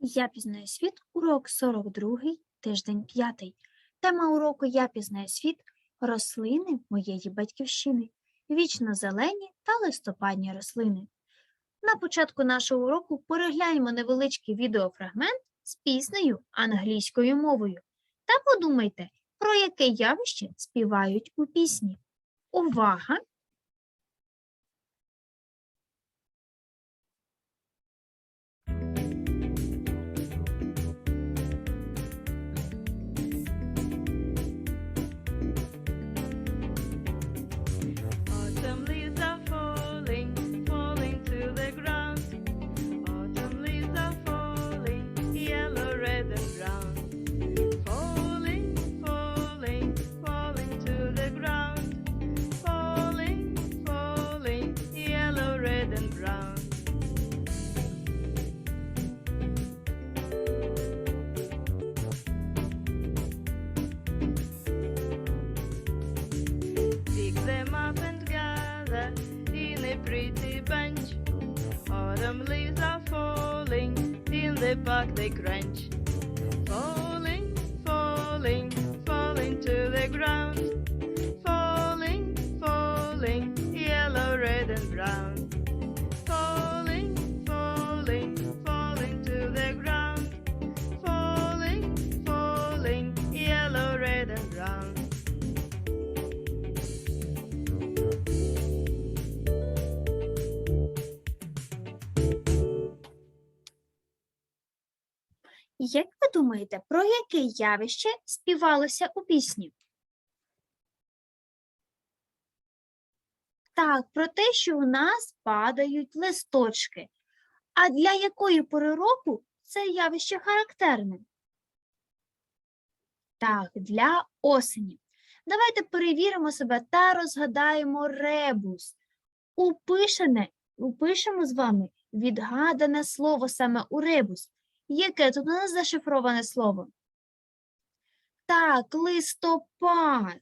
Я пізнаю світ, урок 42, тиждень 5. Тема уроку Я пізнаю світ рослини моєї батьківщини, вічно зелені та листопадні рослини. На початку нашого уроку перегляньмо невеличкий відеофрагмент з піснею англійською мовою та подумайте, про яке явище співають у пісні. Увага! Pretty bunch. Autumn leaves are falling, in the park they crunch. Як ви думаєте, про яке явище співалося у пісні? Так, про те, що у нас падають листочки. А для якої пори року це явище характерне? Так, для осені. Давайте перевіримо себе та розгадаємо ребус. Упишене, упишемо з вами відгадане слово саме у ребус. Яке тут у нас зашифроване слово? Так, листопад.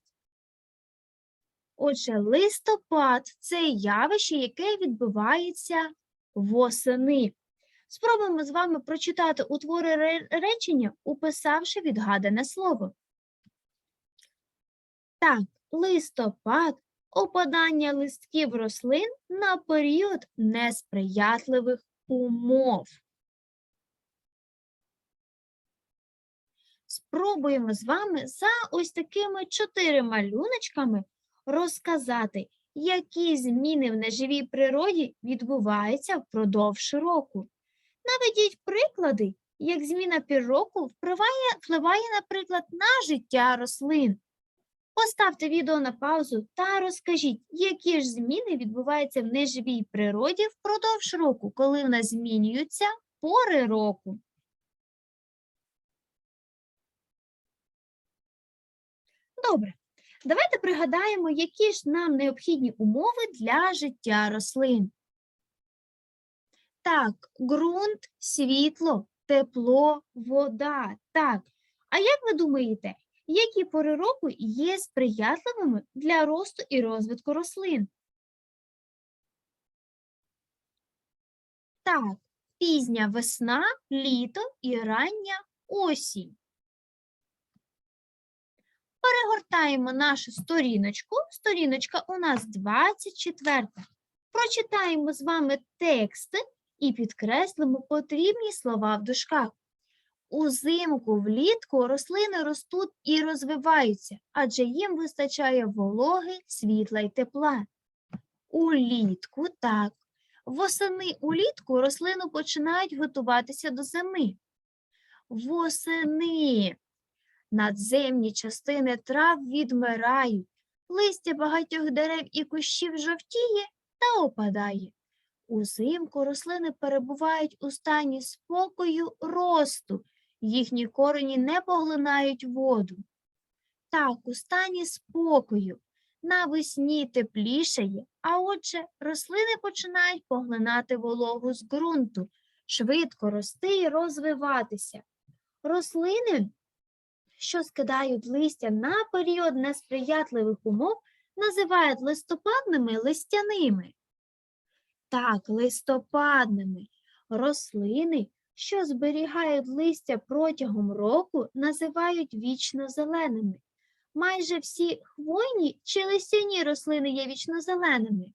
Отже, листопад це явище, яке відбувається восени. Спробуємо з вами прочитати утвори речення, уписавши відгадане слово. Так, листопад опадання листків рослин на період несприятливих умов. Спробуємо з вами за ось такими чотири малюночками розказати, які зміни в неживій природі відбуваються впродовж року. Наведіть приклади, як зміна пір року впливає, впливає, наприклад, на життя рослин. Поставте відео на паузу та розкажіть, які ж зміни відбуваються в неживій природі впродовж року, коли в нас змінюються пори року. Добре, давайте пригадаємо, які ж нам необхідні умови для життя рослин. Так, ґрунт, світло, тепло, вода. Так. А як ви думаєте, які пори року є сприятливими для росту і розвитку рослин? Так, пізня весна, літо і рання осінь. Перегортаємо нашу сторіночку. Сторіночка у нас 24. Прочитаємо з вами тексти і підкреслимо потрібні слова в дужках. Узимку, влітку рослини ростуть і розвиваються, адже їм вистачає вологи, світла й тепла. Улітку так. Восени улітку рослини починають готуватися до зими. Восени Надземні частини трав відмирають, листя багатьох дерев і кущів жовтіє та опадає. Узимку рослини перебувають у стані спокою росту, їхні корені не поглинають воду. Так, у стані спокою навесні теплішає, а отже, рослини починають поглинати вологу з ґрунту, швидко рости і розвиватися. Рослини що скидають листя на період несприятливих умов, називають листопадними листяними. Так, листопадними рослини що зберігають листя протягом року, називають вічнозеленими. Майже всі хвойні чи листяні рослини є вічнозеленими.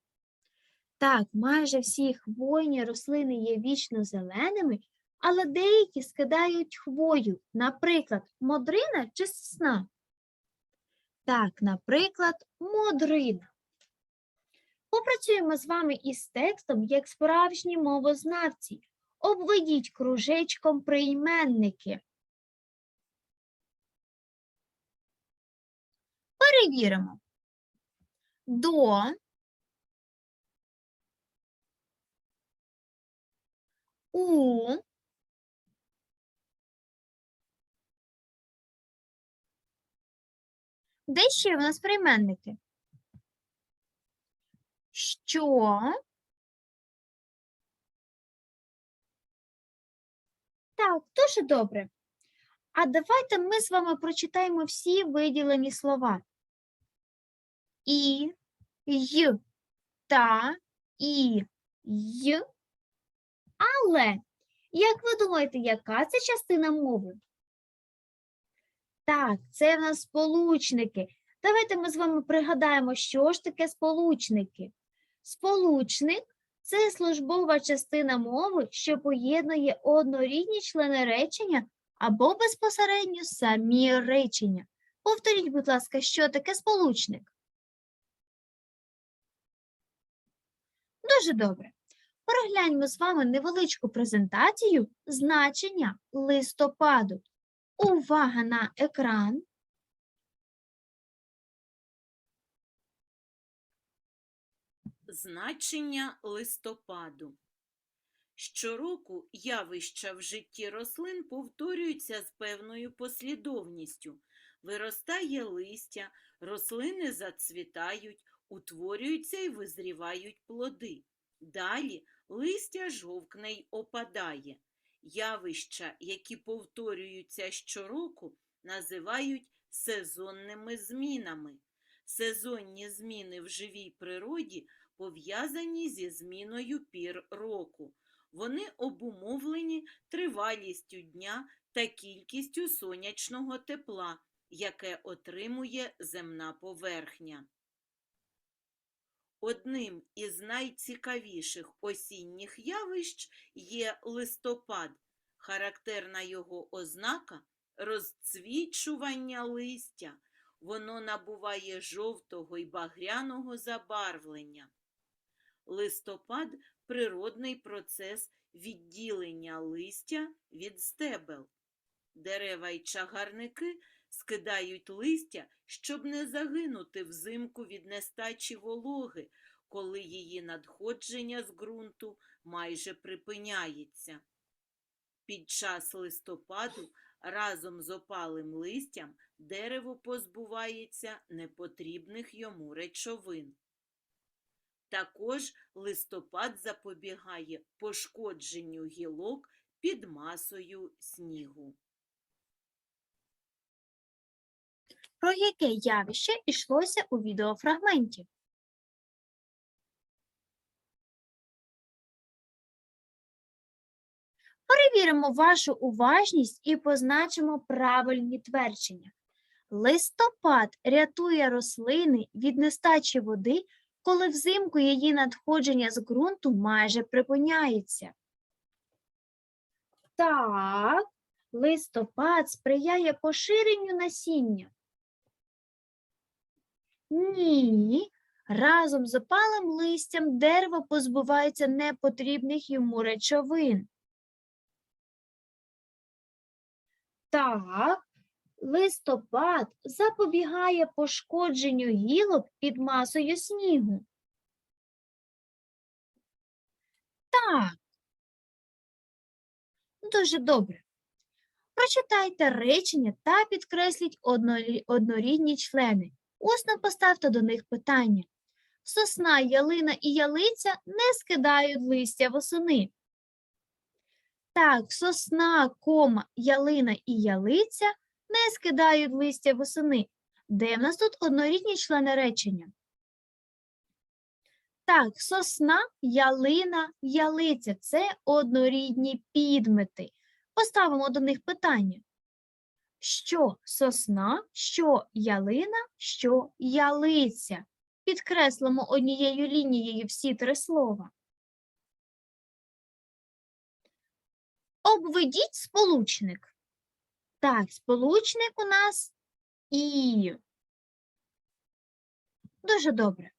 Так, майже всі хвойні рослини є вічнозеленими, але деякі скидають хвою, наприклад, модрина чи сосна. Так, наприклад, модрина. Попрацюємо з вами із текстом як справжні мовознавці. Обведіть кружечком прийменники. Перевіримо. До у Де ще в нас прийменники? Що? Так, дуже добре. А давайте ми з вами прочитаємо всі виділені слова. І, й, та, і, й. Але, як ви думаєте, яка це частина мови? Так, це в нас сполучники. Давайте ми з вами пригадаємо, що ж таке сполучники. Сполучник це службова частина мови, що поєднує однорідні члени речення або безпосередньо самі речення. Повторіть, будь ласка, що таке сполучник? Дуже добре. Перегляньмо з вами невеличку презентацію значення листопаду. Увага на екран. Значення листопаду. Щороку явища в житті рослин повторюються з певною послідовністю. Виростає листя, рослини зацвітають, утворюються і визрівають плоди. Далі листя жовкне й опадає. Явища, які повторюються щороку, називають сезонними змінами. Сезонні зміни в живій природі пов'язані зі зміною пір року. Вони обумовлені тривалістю дня та кількістю сонячного тепла, яке отримує земна поверхня. Одним із найцікавіших осінніх явищ є листопад. Характерна його ознака розцвічування листя. Воно набуває жовтого й багряного забарвлення. Листопад природний процес відділення листя від стебел. Дерева й чагарники скидають листя, щоб не загинути взимку від нестачі вологи, коли її надходження з ґрунту майже припиняється. Під час листопаду разом з опалим листям дерево позбувається непотрібних йому речовин. Також листопад запобігає пошкодженню гілок під масою снігу. Про яке явище йшлося у відеофрагменті? Перевіримо вашу уважність і позначимо правильні твердження. Листопад рятує рослини від нестачі води, коли взимку її надходження з ґрунту майже припиняється. Так, листопад сприяє поширенню насіння. Ні. Разом з опалим листям дерево позбувається непотрібних йому речовин. Так, листопад запобігає пошкодженню гілок під масою снігу. Так. Дуже добре. Прочитайте речення та підкресліть однорі- однорідні члени. Усно поставте до них питання. Сосна, ялина і ялиця не скидають листя восени. Так, сосна, кома, ялина і ялиця не скидають листя восени. Де в нас тут однорідні члени речення? Так, сосна, ялина, ялиця це однорідні підмети. Поставимо до них питання. Що сосна, що ялина, що ялиця? Підкреслимо однією лінією всі три слова. Обведіть сполучник. Так, сполучник у нас і. Дуже добре.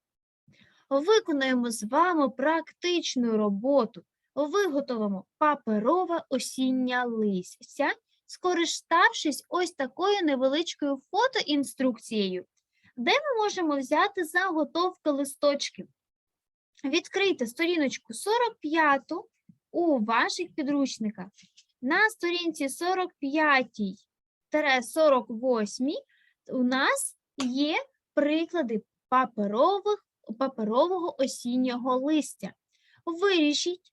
Виконаємо з вами практичну роботу. Виготовимо паперове осіння листя, скориставшись ось такою невеличкою фотоінструкцією, де ми можемо взяти заготовки листочків. Відкрийте сторіночку 45 у ваших підручниках. На сторінці 45-48 у нас є приклади паперових, паперового осіннього листя. Вирішіть,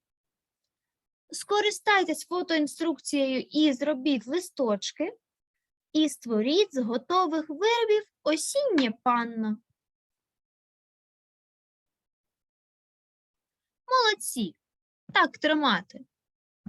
скористайтесь фотоінструкцією і зробіть листочки, і створіть з готових виробів осіннє панно. Молодці! Так тримати.